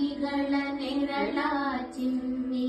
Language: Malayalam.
കവികള ചിമ്മി